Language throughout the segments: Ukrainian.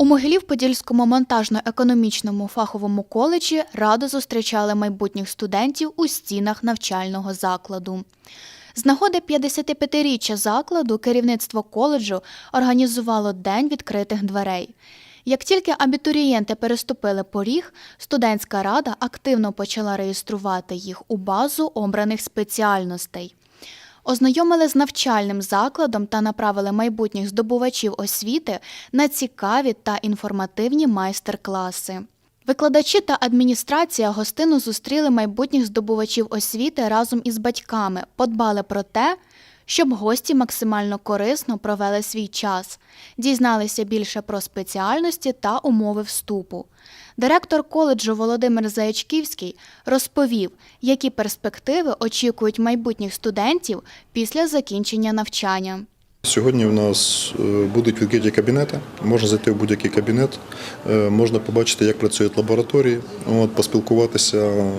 У Могилів-Подільському монтажно-економічному фаховому коледжі радо зустрічали майбутніх студентів у стінах навчального закладу. З нагоди 55-річчя закладу керівництво коледжу організувало День відкритих дверей. Як тільки абітурієнти переступили поріг, студентська рада активно почала реєструвати їх у базу обраних спеціальностей. Ознайомили з навчальним закладом та направили майбутніх здобувачів освіти на цікаві та інформативні майстер-класи. Викладачі та адміністрація гостину зустріли майбутніх здобувачів освіти разом із батьками, подбали про те, щоб гості максимально корисно провели свій час, дізналися більше про спеціальності та умови вступу. Директор коледжу Володимир Заячківський розповів, які перспективи очікують майбутніх студентів після закінчення навчання. Сьогодні в нас е, будуть відкриті кабінети. Можна зайти в будь-який кабінет, е, можна побачити, як працюють лабораторії, от, поспілкуватися е,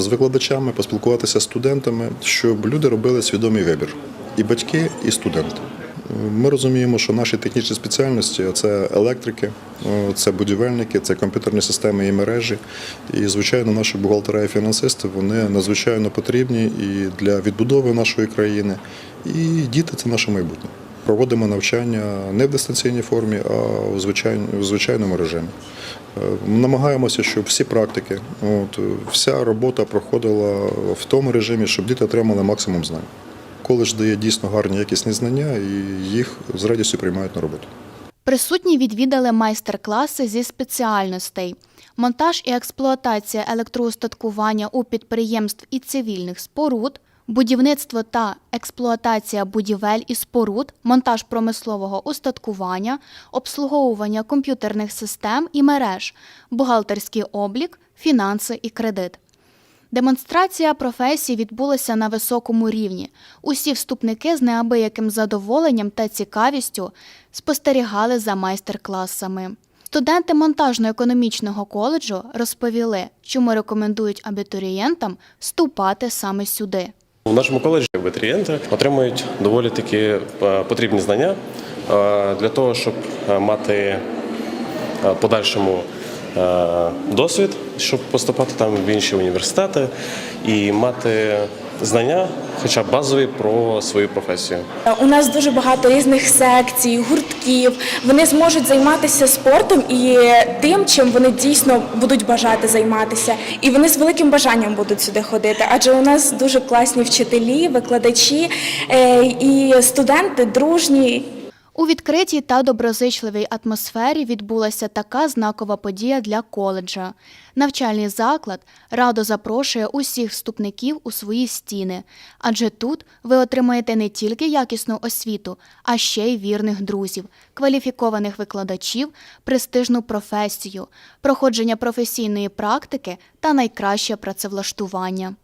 з викладачами, поспілкуватися з студентами, щоб люди робили свідомий вибір і батьки, і студенти. Ми розуміємо, що наші технічні спеціальності це електрики, це будівельники, це комп'ютерні системи і мережі. І, звичайно, наші бухгалтери і фінансисти вони надзвичайно потрібні і для відбудови нашої країни. І діти це наше майбутнє. Проводимо навчання не в дистанційній формі, а в звичайному, в звичайному режимі. Е, Намагаємося, щоб всі практики, от, вся робота проходила в тому режимі, щоб діти отримали максимум знань. Коледж дає дійсно гарні якісні знання і їх з радістю приймають на роботу. Присутні відвідали майстер-класи зі спеціальностей: монтаж і експлуатація електроустаткування у підприємств і цивільних споруд, будівництво та експлуатація будівель і споруд, монтаж промислового устаткування, обслуговування комп'ютерних систем і мереж, бухгалтерський облік, фінанси і кредит. Демонстрація професій відбулася на високому рівні. Усі вступники з неабияким задоволенням та цікавістю спостерігали за майстер-класами. Студенти монтажно-економічного коледжу розповіли, чому рекомендують абітурієнтам вступати саме сюди. У нашому коледжі абітурієнти отримують доволі таки е, потрібні знання е, для того, щоб е, мати подальшому досвід, щоб поступати там в інші університети і мати знання, хоча б базові про свою професію. У нас дуже багато різних секцій, гуртків. Вони зможуть займатися спортом і тим, чим вони дійсно будуть бажати займатися. І вони з великим бажанням будуть сюди ходити. Адже у нас дуже класні вчителі, викладачі е, і студенти дружні. У відкритій та доброзичливій атмосфері відбулася така знакова подія для коледжа. Навчальний заклад радо запрошує усіх вступників у свої стіни, адже тут ви отримаєте не тільки якісну освіту, а ще й вірних друзів, кваліфікованих викладачів, престижну професію, проходження професійної практики та найкраще працевлаштування.